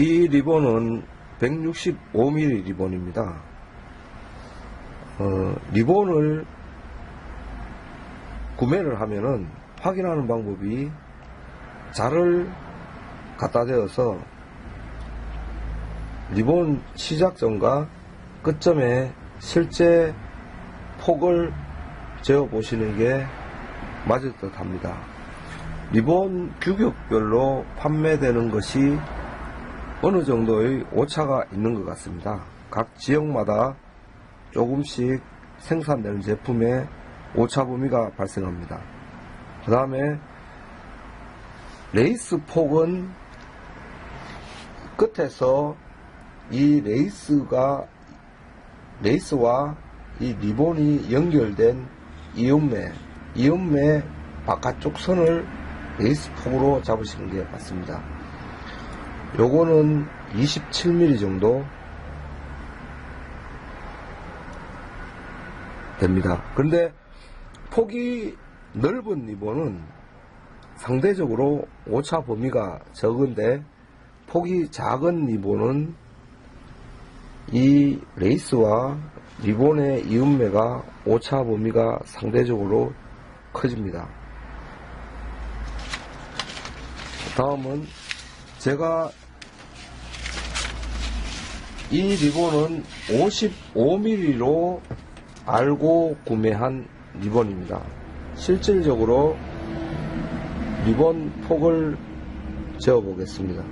이 리본은 165mm 리본입니다. 어, 리본을 구매를 하면은 확인하는 방법이 자를 갖다 대어서 리본 시작점과 끝점에 실제 폭을 재어 보시는 게 맞을 듯 합니다. 리본 규격별로 판매되는 것이 어느 정도의 오차가 있는 것 같습니다. 각 지역마다 조금씩 생산되는 제품에 오차 범위가 발생합니다. 그 다음에 레이스 폭은 끝에서 이 레이스가 레이스와 이 리본이 연결된 이음매 이음매 바깥쪽 선을 레이스 폭으로 잡으시는 게 맞습니다. 요거는 27mm 정도 됩니다. 근데 폭이 넓은 리본은 상대적으로 오차 범위가 적은데 폭이 작은 리본은 이 레이스와 리본의 이음매가 오차 범위가 상대적으로 커집니다. 다음은 제가 이 리본은 55mm로 알고 구매한 리본입니다. 실질적으로 리본 폭을 재어 보겠습니다.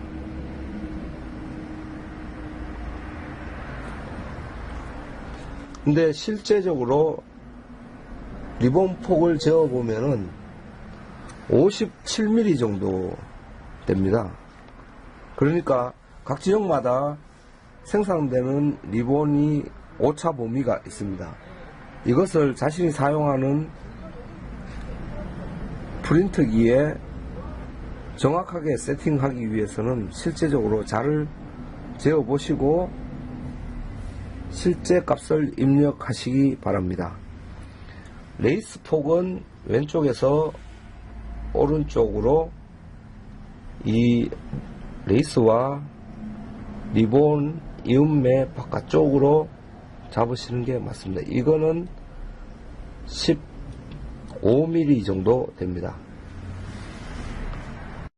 근데 실제적으로 리본 폭을 재어 보면은 57mm 정도 됩니다. 그러니까 각 지역마다 생산되는 리본이 오차 범위가 있습니다. 이것을 자신이 사용하는 프린터기에 정확하게 세팅하기 위해서는 실제적으로 자를 재어 보시고 실제 값을 입력하시기 바랍니다. 레이스 폭은 왼쪽에서 오른쪽으로 이 레이스와 리본 이음매 바깥쪽으로 잡으시는 게 맞습니다. 이거는 15mm 정도 됩니다.